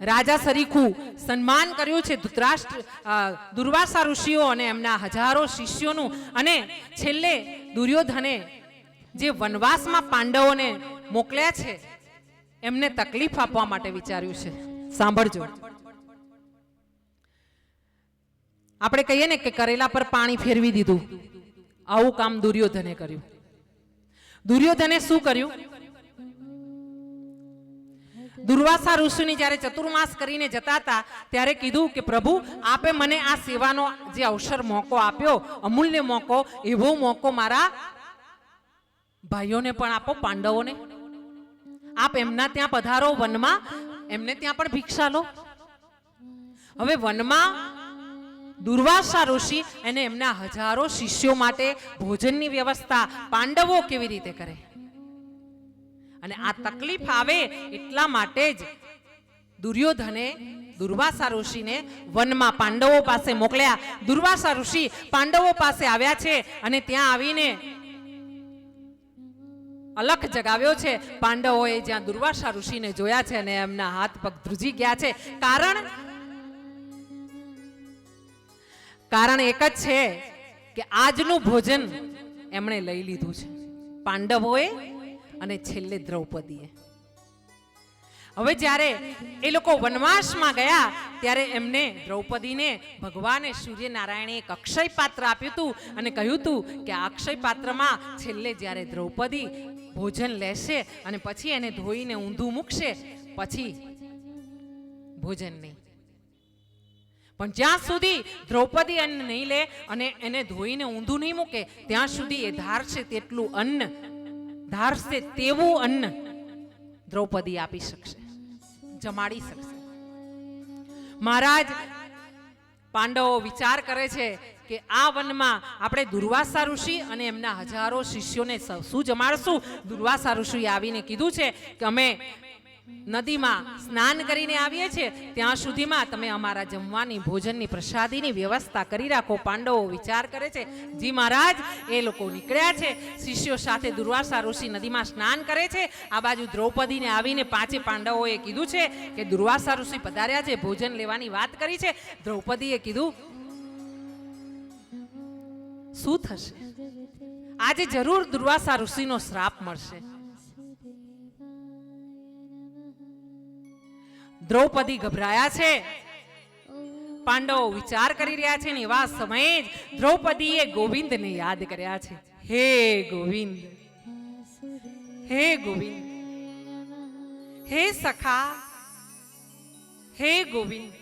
રાજા સરીખું સન્માન કર્યું છે ધૃતરાષ્ટ્ર દુર્વાસા ઋષિઓ અને એમના હજારો શિષ્યોનું. અને છેલ્લે દુર્યોધને જે વનવાસમાં પાંડવોને મોકલ્યા છે, એમને તકલીફ આપવા માટે વિચાર્યું છે. સાંભળજો. આપણે કહીએ ને કે કરેલા પર પાણી ફેરવી દીધું. આવું કામ દુર્યોધને કર્યું. દુર્યોધને શું કર્યું? દુર્વાસા ઋષિની જ્યારે ચતુર્માસ કરીને જતા હતા, ત્યારે કીધું કે, પ્રભુ, આપે મને આ સેવાનો જે અવસર મોકો આપ્યો, અમૂલ્ય મોકો, એવો મોકો મારા ભાઈઓને પણ આપો, પાંડવોને. આપ એમના ત્યાં પધારો, વનમાં એમને ત્યાં પણ ભિક્ષા લો. હવે વનમાં દુર્વાસા ઋષિ અને એમના હજારો શિષ્યો માટે ભોજનની વ્યવસ્થા પાંડવો કેવી રીતે કરે? અને આ તકલીફ આવે એટલા માટે જ દુર્યોધને દુર્વાસા ઋષિને વનમાં પાંડવો પાસે મોકલ્યા. દુર્વાસા ઋષિ પાંડવો પાસે આવ્યા છે અને ત્યાં આવીને અલખ જગાવ્યો છે. પાંડવોએ જ્યાં દુર્વાસા ઋષિને જોયા છે અને એમના હાથ પગ ધ્રુજી ગયા છે. કારણ કારણ એક જ છે કે આજનું ભોજન એમણે લઈ લીધું છે. પાંડવોએ અને છેલ્લે દ્રૌપદીએ. હવે જ્યારે એ લોકો વનવાસમાં ગયા, ત્યારે એમને દ્રૌપદીને ભગવાને સૂર્યનારાયણે એક અક્ષય પાત્ર આપ્યું હતું અને કહ્યું હતું કે આ અક્ષય પાત્રમાં છેલ્લે જ્યારે દ્રૌપદી ભોજન લેશે અને પછી એને ધોઈને ઊંધું મૂકશે, પછી ભોજન નહીં. પણ જ્યાં સુધી દ્રૌપદી અન્ન નહીં લે અને એને ધોઈને ઊંધું નહીં મૂકે, ત્યાં સુધી એ ધારશે તેટલું અન્ન ધારશે તેવું અન્ન દ્રૌપદી આપી શકશે, જમાડી શકશે. મહારાજ, પાંડવો વિચાર કરે છે કે આ વનમાં આપણે દુર્વાસા ઋષિ અને એમના હજારો શિષ્યોને શું જમાડશું? દુર્વાસા ઋષિએ આવીને કીધું છે કે અમે નદીમાં સ્નાન કરીને આવીએ છીએ, ત્યાં સુધીમાં તમે અમારા જમવાની, ભોજનની, પ્રસાદીની વ્યવસ્થા કરી રાખો. પાંડવો વિચાર કરે છે, જી મહારાજ, એ લોકો નીકળ્યા છે. શિષ્યો સાથે દુર્વાસા ઋષિ નદીમાં સ્નાન કરે છે. આ બાજુ દ્રૌપદીને આવીને પાંચે પાંડવોએ કીધું છે કે દુર્વાસા ઋષિ પધાર્યા છે, ભોજન લેવાની વાત કરી છે. દ્રૌપદીએ કીધું, શું થશે? આજે જરૂર દુર્વાસા ઋષિનો શ્રાપ મળશે. દ્રૌપદી ગભરાયા છે. પાંડવો વિચાર કરી રહ્યા છે ને એવા સમયે જ દ્રૌપદીએ ગોવિંદને યાદ કર્યા છે. હે ગોવિંદ હે ગોવિંદ હે સખા હે ગોવિંદ